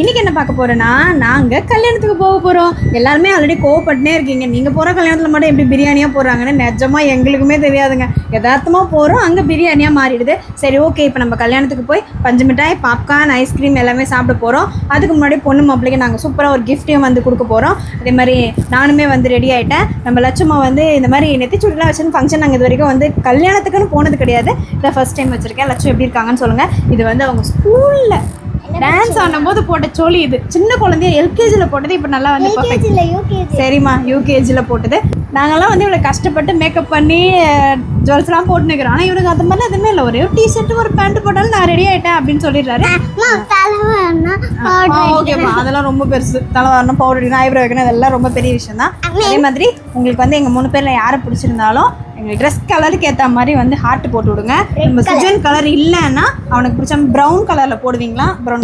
இன்றைக்கி என்ன பார்க்க போகிறேன்னா நாங்கள் கல்யாணத்துக்கு போக போகிறோம் எல்லாருமே ஆல்ரெடி கோவப்பட்டுனே இருக்கீங்க. நீங்கள் போகிற கல்யாணத்தில் மட்டும் எப்படி பிரியாணியாக போடுறாங்கன்னு நிஜமா எங்களுக்குமே தெரியாதுங்க. யதார்த்தமாக போகிறோம் அங்கே பிரியாணியாக மாறிடுது. சரி ஓகே இப்போ நம்ம கல்யாணத்துக்கு போய் பஞ்சு மிட்டாய் பாப்கார்ன் ஐஸ்கிரீம் எல்லாமே சாப்பிட போகிறோம் அதுக்கு முன்னாடி பொண்ணு மாப்பிள்ளைக்கு நாங்கள் சூப்பராக ஒரு கிஃப்ட்டையும் வந்து கொடுக்க போகிறோம் அதே மாதிரி நானுமே வந்து ரெடி ஆகிட்டேன் நம்ம லட்சுமா வந்து இந்த மாதிரி நெத்திச்சுடிலாம் வச்சுன்னு ஃபங்க்ஷன் நாங்கள் இது வரைக்கும் வந்து கல்யாணத்துக்குன்னு போனது கிடையாது. இதை ஃபர்ஸ்ட் டைம் வச்சுருக்கேன். லட்சம் எப்படி இருக்காங்கன்னு சொல்லுங்கள் இது வந்து அவங்க ஸ்கூலில் டான்ஸ் ஆடும்போது போட்ட சோழி இது. சின்ன குழந்தைய எல்கேஜியில் போட்டது இப்போ நல்லா வந்து சரிம்மா யூகேஜியில் போட்டது. நாங்கெல்லாம் வந்து இவ்வளோ கஷ்டப்பட்டு மேக்கப் பண்ணி ஜுவல்ஸ்லாம் போட்டுனுக்கிறோம் ஆனால் இவனுக்கு அந்த மாதிரிலாம் எதுவுமே இல்லை. ஒரே ஒரு டிஷர்ட் ஒரு பேண்ட் போட்டாலும் நான் ரெடி ஆயிட்டேன் அப்படின்னு சொல்லிடுறாரு. ஓகேம்மா அதெல்லாம் ரொம்ப பெருசு. தலை வரணும் பவுடர் ஐப்ரோ வைக்கணும் இதெல்லாம் ரொம்ப பெரிய விஷயம் தான். அதே மாதிரி உங்களுக்கு வந்து எங்கள் மூணு பேரில் யாரை பிடிச்சிருந்தாலும் எங்களுக்கு ட்ரெஸ் கலருக்கு ஏற்ற மாதிரி வந்து ஹார்ட் போட்டு விடுங்க. நம்ம சுஜன் கலர் இல்லைன்னா அவனுக்கு பிடிச்ச ப்ரௌன் கலரில் போடுவீங்களா? ப்ரௌன்